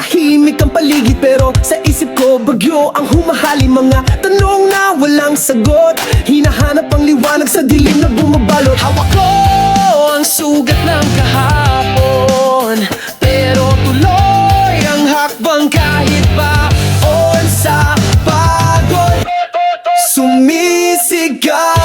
Tahimik ang paligid pero sa isip ko bagyo ang humahali. Mga tanong na walang sagot. Hinahanap ang liwanag sa dilim na bumabalot. Hawak ko ang sugat ng kahapon Pero tuloy ang hakbang kahit baon sa pagod Sumisigaw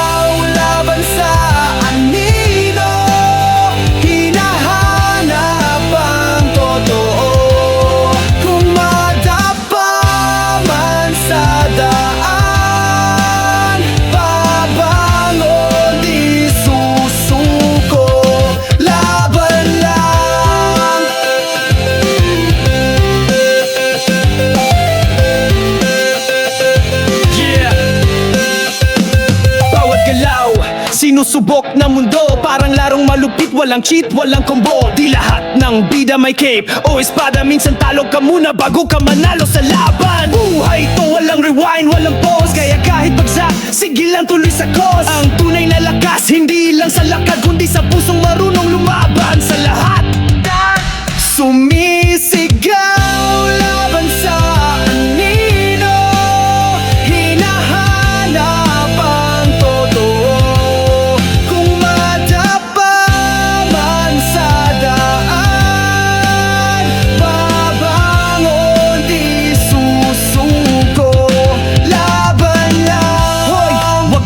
sinusubok ng mundo Parang larong malupit, walang cheat, walang combo. Di lahat ng bida may cape o espada Minsan talo ka muna bago ka manalo sa laban. Buhay to, walang rewind, walang pause Kaya kahit bagsak, sige lang tuloy sa cause. Ang tunay na lakas, hindi lang sa lakad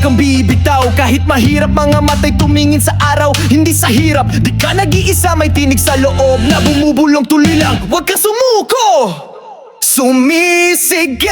Hoy, wag kang bibitaw. Kahit mahirap mga matay tumingin sa araw Hindi sa hirap, di ka nag-iisa May tinig sa loob na bumubulong tuloy lang. Wag ka sumuko! Sumisigaw